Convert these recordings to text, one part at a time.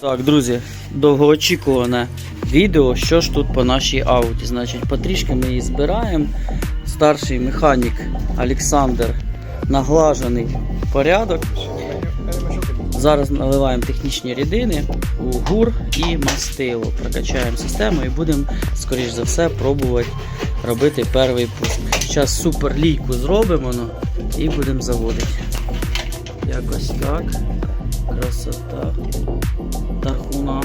Так, друзі, довгоочікуване відео, що ж тут по нашій ауді. Значить, потрішки ми її збираємо. Старший механік Олександр наглажений порядок. Зараз наливаємо технічні рідини у гур і мастило. Прокачаємо систему і будемо, скоріш за все, пробувати робити перший пуск. Зараз супер лійку зробимо ну, і будемо заводити. Якось так. Красота. Тархуна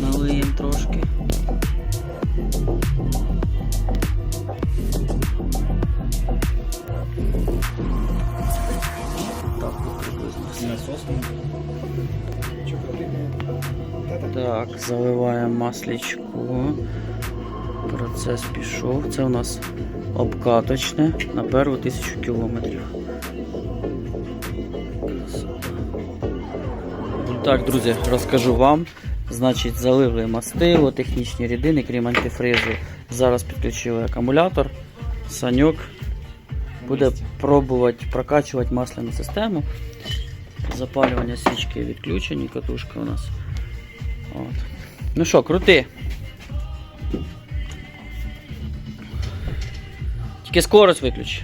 налиємо трошки. Так, приблизно. Так, заливаємо масличку. Процес пішов. Це у нас обкаточне на перву тисячу кілометрів. Так, друзі, розкажу вам. Значить, залили мастило, технічні рідини, крім антифризу. Зараз підключили акумулятор. Саньок буде пробувати прокачувати масляну систему. Запалювання свічки відключені, катушка у нас. От. Ну що, крути. Тільки скорость виключи.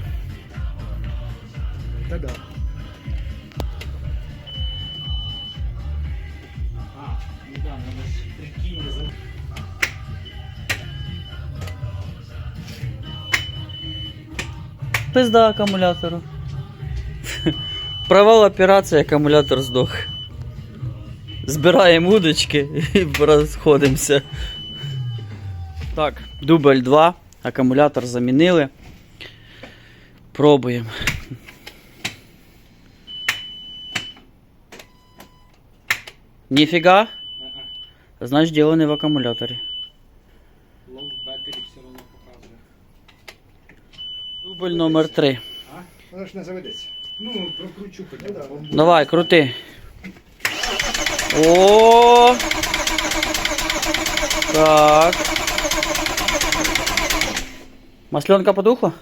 Пизда акумулятору. Провал операції, акумулятор здох. Збираємо удочки і розходимося. Так, дубль 2. Акумулятор замінили. Пробуємо. Ніфіга? Значить, діло не в акумуляторі. Дубль номер 3. А? Воно ж не заведеться. Ну, прокручу хоча Давай, крути. О! Так. Масленка подухла?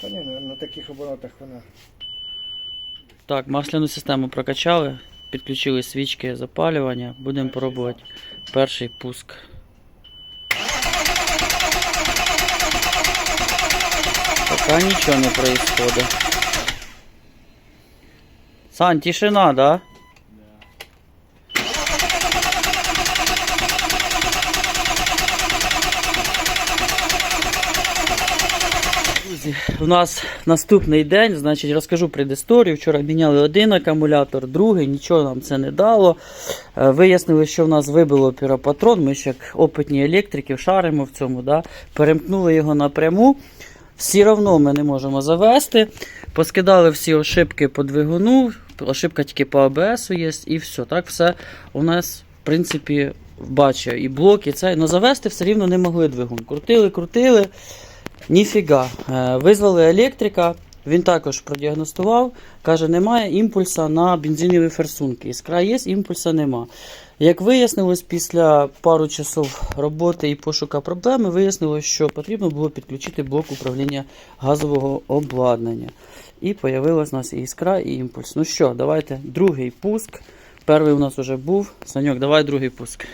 Та ні, на, на таких оборотах вона. Так, масляну систему прокачали, підключили свічки запалювання. Будемо пробувати перший пуск. Пока нічого не происходит. Сань, тишина, да? У нас наступний день, значить, розкажу предісторію. Вчора міняли один акумулятор, другий, нічого нам це не дало. Е, Вияснили, що в нас вибило піропатрон. Ми ж як опитні електрики шаримо в цьому. Да? Перемкнули його напряму. Все одно ми не можемо завести. Поскидали всі ошибки по двигуну, ошибка тільки по АБС є, і все. Так все у нас, в принципі, бачу, і блок, і це. але завести все рівно не могли двигун. Крутили, крутили. Ніфіга. Е, Визвали електрика, він також продіагностував, каже, немає імпульса на бензинові форсунки. Іскра є, імпульса нема. Як вияснилось, після пару часов роботи і пошука проблеми, вияснилось, що потрібно було підключити блок управління газового обладнання. І появилась у нас і іскра, і імпульс. Ну що, давайте другий пуск. Перший у нас вже був. Саньок, давай другий пуск.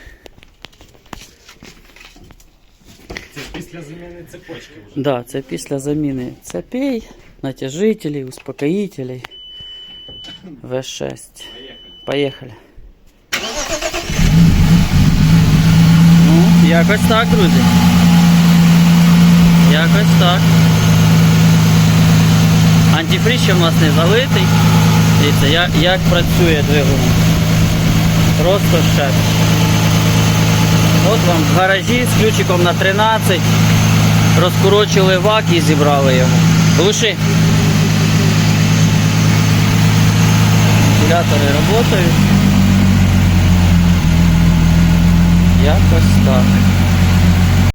Це після заміни цепочки вже. Да, це після заміни цепей, натяжителей, успокоїтелей. В6. Поїхали. Ну, якось так, друзі. Якось так. Антифриз ще в нас не залитий. Дивіться, як, як працює двигун. Просто шеф. От вам в гаражі з ключиком на 13. Розкорочили вак і зібрали його. Глуши. Вентилятори працюють. Якось так.